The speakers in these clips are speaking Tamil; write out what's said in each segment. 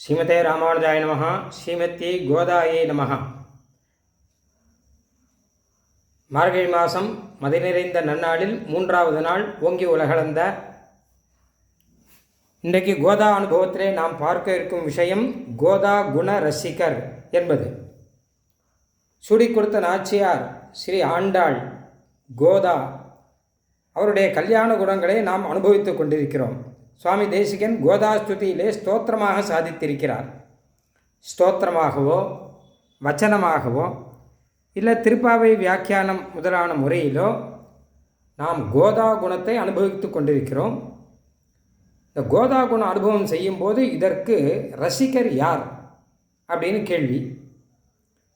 ஸ்ரீமதே ராமானுஜாய நம ஸ்ரீமதி கோதாயை நம மார்கழி மாதம் மதி நிறைந்த நன்னாளில் மூன்றாவது நாள் ஓங்கி உலகளந்த. இன்றைக்கு கோதா அனுபவத்திலே நாம் பார்க்க இருக்கும் விஷயம் கோதா குண ரசிகர் என்பது. சுடி கொடுத்த நாச்சியார் ஸ்ரீ ஆண்டாள் கோதா. அவருடைய கல்யாண குணங்களை நாம் அனுபவித்துக் கொண்டிருக்கிறோம். சுவாமி தேசிகன் கோதாஸ்துதியிலே ஸ்தோத்திரமாக சாதித்திருக்கிறார். ஸ்தோத்திரமாகவோ வச்சனமாகவோ இல்லை திருப்பாவை வியாக்கியானம் முதலான முறையிலோ நாம் கோதா குணத்தை அனுபவித்து கொண்டிருக்கிறோம். இந்த கோதா குண அனுபவம் செய்யும்போது இதற்கு ரசிகர் யார்? அப்படின்னு கேள்வி.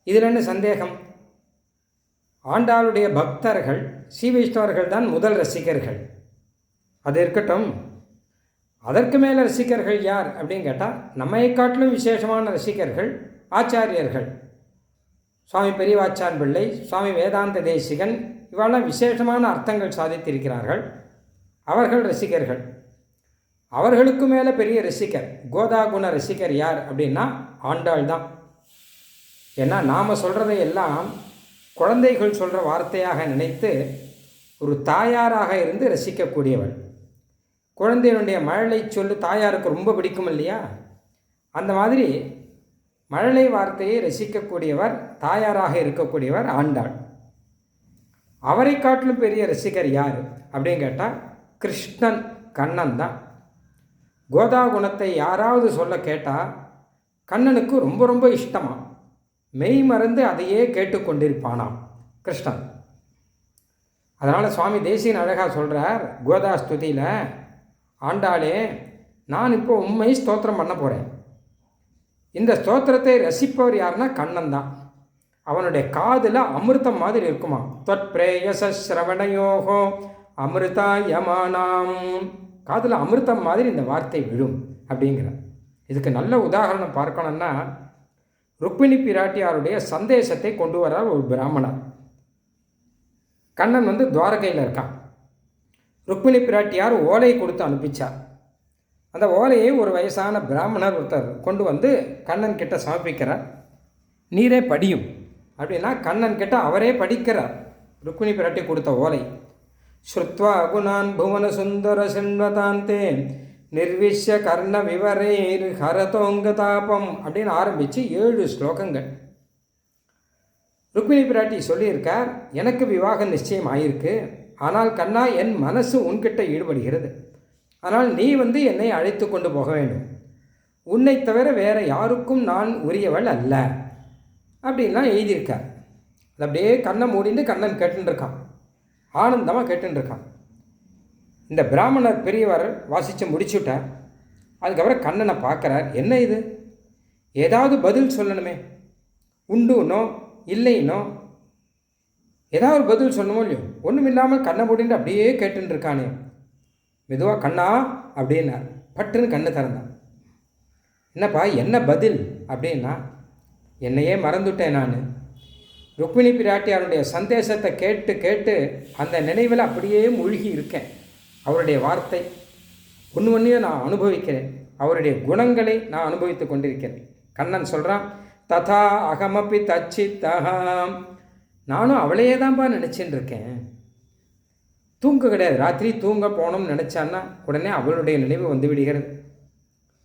இதில் என்ன சந்தேகம்? ஆண்டாளுடைய பக்தர்கள் ஸ்ரீ வைஷ்ணவர்கள் தான் முதல் ரசிகர்கள். அது இருக்கட்டும் அதற்கு மேலே ரசிகர்கள் யார் அப்படின்னு கேட்டால் நம்மை காட்டிலும் விசேஷமான ரசிகர்கள் ஆச்சாரியர்கள். சுவாமி பெரியவாச்சான் பிள்ளை சுவாமி வேதாந்த தேசிகன் இவெல்லாம் விசேஷமான அர்த்தங்கள் சாதித்திருக்கிறார்கள். அவர்கள் ரசிகர்கள். அவர்களுக்கு மேலே பெரிய ரசிகர் கோதா குண ரசிகர் யார் அப்படின்னா ஆண்டாள் தான். ஏன்னா நாம் சொல்கிறதை எல்லாம் குழந்தைகள் சொல்கிற வார்த்தையாக நினைத்து ஒரு தாயாராக இருந்து ரசிக்கக்கூடியவள். குழந்தையினுடைய மழலை சொல்லு தாயாருக்கு ரொம்ப பிடிக்கும் இல்லையா அந்த மாதிரி மழலை வார்த்தையை ரசிக்கக்கூடியவர் தாயாராக இருக்கக்கூடியவர் ஆண்டாள். அவரை காட்டிலும் பெரிய ரசிகர் யார்? அப்படின்னு கேட்டால் கிருஷ்ணன் கண்ணன் தான். கோதா குணத்தை யாராவது சொல்ல கேட்டால் கண்ணனுக்கு ரொம்ப ரொம்ப இஷ்டமா. மெய் மறந்து அதையே கேட்டுக்கொண்டிருப்பானாம் கிருஷ்ணன். அதனால் சுவாமி தேசியன் அழகாக சொல்கிறார் கோதா ஸ்துதியில் ஆண்டாளே நான் இப்போ உண்மை ஸ்தோத்திரம் பண்ண போகிறேன் இந்த ஸ்தோத்திரத்தை ரசிப்பவர் யாருன்னா கண்ணன் தான் அவனுடைய காதில் அமிர்தம் மாதிரி இருக்குமா? தொட் பிரேயச அமிர்தா யமானாம் காதில் அமிர்தம் மாதிரி இந்த வார்த்தை விழும் அப்படிங்கிற இதுக்கு நல்ல உதாரணம் பார்க்கணும்னா ருக்மிணி பிராட்டியாருடைய சந்தேசத்தை கொண்டு வர்றார் ஒரு பிராமணர். கண்ணன் வந்து துவாரகையில் இருக்கான். ருக்மிணி பிராட்டியார் ஓலையை கொடுத்து அனுப்பிச்சார். அந்த ஓலையை ஒரு வயசான பிராமணர் ஒருத்தர் கொண்டு வந்து கண்ணன் கிட்ட சமர்ப்பிக்கிறார். நீரே படியும். அப்படின்னா கண்ணன் கிட்ட அவரே படிக்கிறார். ருக்மிணி பிராட்டி கொடுத்த ஓலை. ஸ்ருத்வா குணான் புவன சுந்தர சின்வதாந்தே நிர்விஷ்ய கர்ண விவரே ஹரதோங்க தாபம் அப்படின்னு ஆரம்பித்து ஏழு ஸ்லோகங்கள். ருக்மிணி பிராட்டி சொல்லியிருக்கார் எனக்கு விவாகம் நிச்சயம் ஆயிருக்கு. ஆனால் கண்ணா என் மனசு உன்கிட்ட ஈடுபடுகிறது. ஆனால் நீ வந்து என்னை அழைத்து கொண்டு போக வேண்டும். உன்னை தவிர வேறு யாருக்கும் நான் உரியவள் அல்ல. அப்படின்லாம் எழுதியிருக்கார். அது அப்படியே கண்ணை மூடிட்டு கண்ணன் கேட்டுருக்கான் ஆனந்தமாக கேட்டுருக்கான் இந்த பிராமணர் பெரியவர் வாசித்து முடிச்சுட்டார். அதுக்கப்புறம் கண்ணனை பார்க்குறார். என்ன இது? ஏதாவது பதில் சொல்லணுமே. உண்டுனோ இல்லைனோ? ஏதாவது பதில் சொல்லணுமோ இல்லையோ? ஒன்றும் இல்லாமல் கண்ணை மூடிட்டு அப்படியே கேட்டுன்னு இருக்கானே. மெதுவாக கண்ணா அப்படின்னார். பட்டுன்னு கண்ணை திறந்தான். என்னப்பா என்ன பதில்? அப்படின்னா என்னையே மறந்துட்டேன் நான். ருக்மிணி பிராட்டியாருடைய சந்தேசத்தை கேட்டு கேட்டு அந்த நினைவில் அப்படியே மூழ்கி இருக்கேன். அவருடைய வார்த்தை ஒன்று ஒன்றையும் நான் அனுபவிக்கிறேன். அவருடைய குணங்களை நான் அனுபவித்து கொண்டிருக்கிறேன். கண்ணன் சொல்கிறான் ததா அகமப்பி தச்சி தகாம் நானும் அவளையே தான்ப்பா நினச்சின்னு இருக்கேன். தூங்க கிடையாது. ராத்திரி தூங்க போகணும்னு நினச்சான்னா உடனே அவளுடைய நினைவு வந்து விடுகிறது.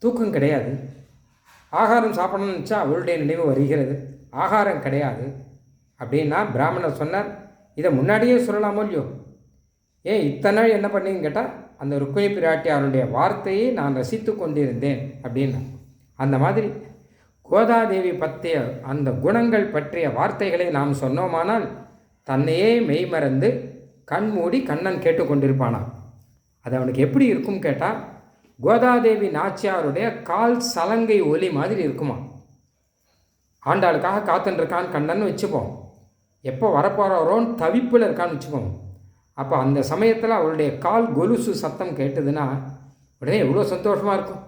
தூக்கம் கிடையாது. ஆகாரம் சாப்பிடணும்னு நினச்சா அவளுடைய நினைவு வருகிறது. ஆகாரம் கிடையாது. அப்படின்னா பிராமணர் சொன்னார் இதை முன்னாடியே சொல்லலாமோ இல்லையோ? ஏன் இத்தனை நாள் என்ன பண்ணீங்கன்னு கேட்டால் அந்த ருக்மிணி பிராட்டியாருடைய வார்த்தையை நான் ரசித்து கொண்டிருந்தேன் அப்படின்னா அந்த மாதிரி கோதாதேவி பற்றிய அந்த குணங்கள் பற்றிய வார்த்தைகளை நாம் சொன்னோமானால் தன்னையே மெய்மறந்து கண் மூடி கண்ணன் கேட்டுக்கொண்டிருப்பானா அது அவனுக்கு எப்படி இருக்கும் கேட்டால் கோதாதேவி நாச்சியாருடைய கால் சலங்கை ஒலி மாதிரி இருக்குமா ஆண்டாளுக்காக காத்துருக்கான் கண்ணன் வச்சுப்போம். எப்போ வரப்போகிறாரோன்னு தவிப்பில் இருக்கான்னு வச்சுப்போம். அப்போ அந்த சமயத்தில் அவளுடைய கால் கொலுசு சத்தம் கேட்டதுன்னா உடனே எவ்வளோ சந்தோஷமாக இருக்கும்.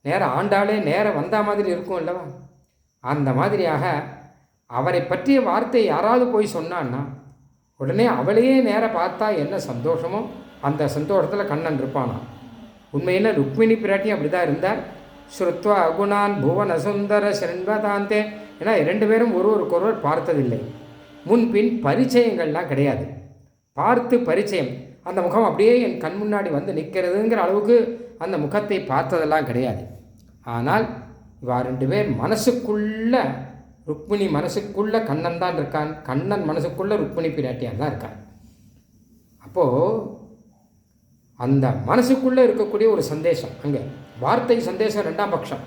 நேரம் ஆண்டாளே நேரம் வந்த மாதிரி இருக்கும் இல்லவா அந்த மாதிரியாக அவரை பற்றிய வார்த்தை யாராவது போய் சொன்னான்னா உடனே அவளையே நேர பார்த்தா என்ன சந்தோஷமோ அந்த சந்தோஷத்தில் கண்ணன் இருப்பானா? உண்மையில் ருக்மிணி பிராட்டியும் அப்படி தான் இருந்தார். ஸ்ருத்வா அகுணான் புவன சுந்தர செண்பதாந்தே ஏன்னா ரெண்டு பேரும் ஒருவருக்கொருவர் பார்த்ததில்லை. முன்பின் பரிச்சயங்கள்லாம் கிடையாது. பார்த்து பரிச்சயம். அந்த முகம் அப்படியே என் கண் முன்னாடி வந்து நிற்கிறதுங்கிற அளவுக்கு அந்த முகத்தை பார்த்ததெல்லாம் கிடையாது. ஆனால் இவா ரெண்டு பேர் மனசுக்குள்ள ருக்மிணி மனசுக்குள்ள கண்ணன் தான் இருக்கான். கண்ணன் மனசுக்குள்ள ருக்மிணி பிராட்டியார் தான் இருக்கான் அப்போது அந்த மனசுக்குள்ளே இருக்கக்கூடிய ஒரு சந்தேஷம் அங்கே. வார்த்தை சந்தேஷம் ரெண்டாம் பட்சம்.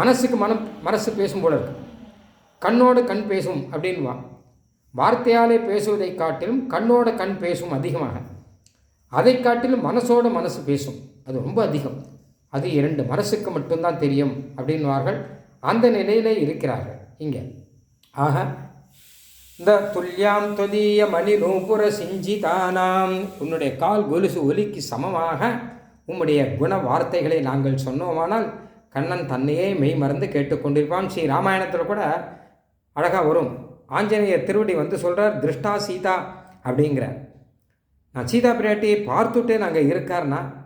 மனசுக்கு மனம் மனசு பேசும் போல இருக்கு. கண்ணோடு கண் பேசும் அப்படின்வா வார்த்தையாலே பேசுவதை காட்டிலும் கண்ணோட கண் பேசும் அதிகமாக. அதை காட்டிலும் மனசோட மனசு பேசும். அது ரொம்ப அதிகம். அது இரண்டு மனசுக்கு மட்டும்தான் தெரியும் அப்படின்வார்கள் அந்த நிலையிலே இருக்கிறார்கள். இங்கே. ஆக இந்த துல்யாம் தொதிய மணி நூபுர சிஞ்சிதானாம். உன்னுடைய கால் கொலுசு ஒலிக்கு சமமாக. உம்முடைய குண வார்த்தைகளை நாங்கள் சொன்னோமானால் கண்ணன் தன்னையே மெய் மறந்து கேட்டுக்கொண்டிருப்பான் ஸ்ரீ ராமாயணத்தில் கூட அழகாக வரும். ஆஞ்சநேயர் திருவடி வந்து சொல்கிறார் திருஷ்டா சீதா அப்படிங்கிற நான் சீதா பிராட்டியை பார்த்துட்டே நாங்கள் இருக்கார்னா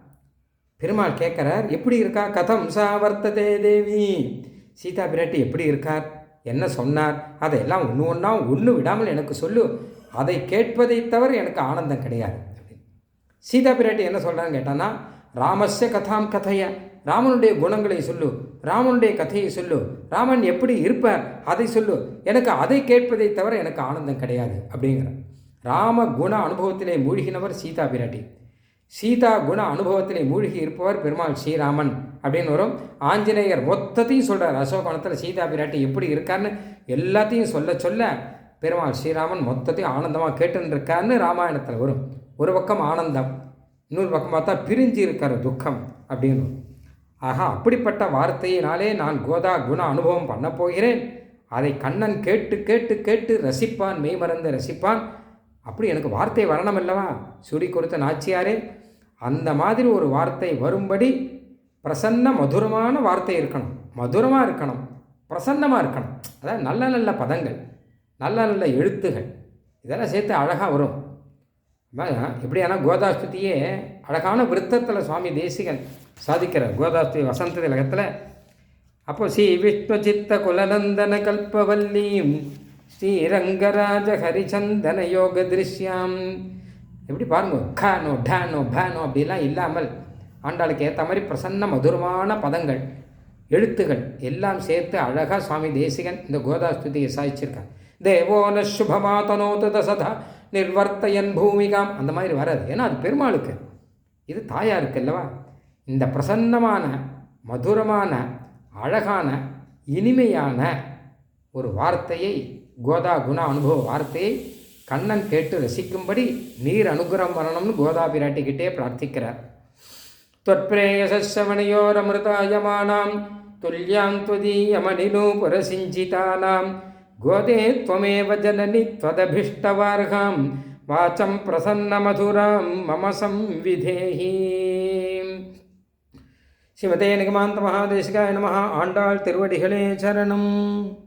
பெருமாள் கேட்குறார் எப்படி இருக்கா? கதம் சா வர்த்ததே தேவி. சீதா பிராட்டி எப்படி இருக்கார்? என்ன சொன்னார்? அதையெல்லாம் ஒன்று ஒன்றா ஒன்று விடாமல் எனக்கு சொல்லு. அதை கேட்பதை தவிர எனக்கு ஆனந்தம் கிடையாது. சீதா பிராட்டி என்ன சொல்கிறான்னு கேட்டான்னா ராமஸ்ய கதாம் கதைய ராமனுடைய குணங்களை சொல்லு. ராமனுடைய கதையை சொல்லு. ராமன் எப்படி இருப்பார்? அதை சொல்லு. எனக்கு அதை கேட்பதை தவிர எனக்கு ஆனந்தம் கிடையாது. அப்படிங்கிற ராம குண அனுபவத்திலே மூழ்கினவர் சீதா பிராட்டி. சீதா குண அனுபவத்திலே மூழ்கி இருப்பவர் பெருமாள் ஸ்ரீராமன் அப்படின்னு வரும். ஆஞ்சநேயர் மொத்தத்தையும் சொல்கிறார் அசோகவனத்தில் சீதா பிராட்டி எப்படி இருக்காருன்னு எல்லாத்தையும் சொல்ல சொல்ல பெருமாள் ஸ்ரீராமன் மொத்தத்தையும் ஆனந்தமாக கேட்டுருக்காருன்னு ராமாயணத்தில் வரும். ஒரு பக்கம் ஆனந்தம் இன்னொரு பக்கம் பார்த்தா பிரிஞ்சு இருக்கிற துக்கம் அப்படின்னு. ஆகா அப்படிப்பட்ட வார்த்தையினாலே நான் கோதா குண அனுபவம் பண்ண போகிறேன். அதை கண்ணன் கேட்டு கேட்டு கேட்டு ரசிப்பான் மெய்மறந்து ரசிப்பான். அப்படி எனக்கு வார்த்தை வரணும் அல்லவா? சுடி கொடுத்த நாச்சியாரே அந்த மாதிரி ஒரு வார்த்தை வரும்படி பிரசன்ன மதுரமான வார்த்தை இருக்கணும். மதுரமாக இருக்கணும். பிரசன்னமாக இருக்கணும். அதாவது நல்ல நல்ல பதங்கள் நல்ல நல்ல எழுத்துகள் இதெல்லாம் சேர்த்து அழகாக வரும். எப்படியானா கோதாஸ்துதியே அழகான விருத்தத்தில் சுவாமி தேசிகன் சாதிக்கிறார் கோதாஸ்துதி வசந்த திலகத்தில் அப்போ ஸ்ரீ விஷ்ணு சித்த குலநந்தன கல்பவல்லீம் ஸ்ரீரங்கராஜ ஹரிச்சந்தன யோக திருஷ்யாம். எப்படி பாருங்க கானோ டானோ பேனோ அப்படிலாம் இல்லாமல் ஆண்டாளுக்கு ஏற்ற மாதிரி பிரசன்ன மதுரமான பதங்கள் எழுத்துகள் எல்லாம் சேர்த்து அழகாக சுவாமி தேசிகன் இந்த கோதாஸ்துதியை சாதிச்சிருக்கார். தேவோன சுபமாதனோது தசதா நிர்வர்த்தையன் பூமிகாம். அந்த மாதிரி வராது. ஏன்னா அது பெருமாளுக்கு. இது தாயாருக்கு அல்லவா? இந்த பிரசன்னமான மதுரமான அழகான இனிமையான ஒரு வார்த்தையை கோதா குண அனுபவ வார்த்தையை கண்ணன் கேட்டு ரசிக்கும்படி நீர் அனுகிரம் வரணும்னு கோதா பிராட்டிக்கிட்டே பிரார்த்திக்கிறார் தொற்பிரேயசவனையோரமிருதாயமானாம் துல்யாம் துவதீயமணிலு புரசிஞ்சிதானாம். கோதே துவமேவ ஜனனி துவதபிஷ்டவார்காம் வாச்சம் பிரசன்ன மதுராம் மம சம்விதேஹி. சிவதே நிகமாந்த மகாதேசிகாய நம ஆண்டாள் திருவடிகளே சரணம்.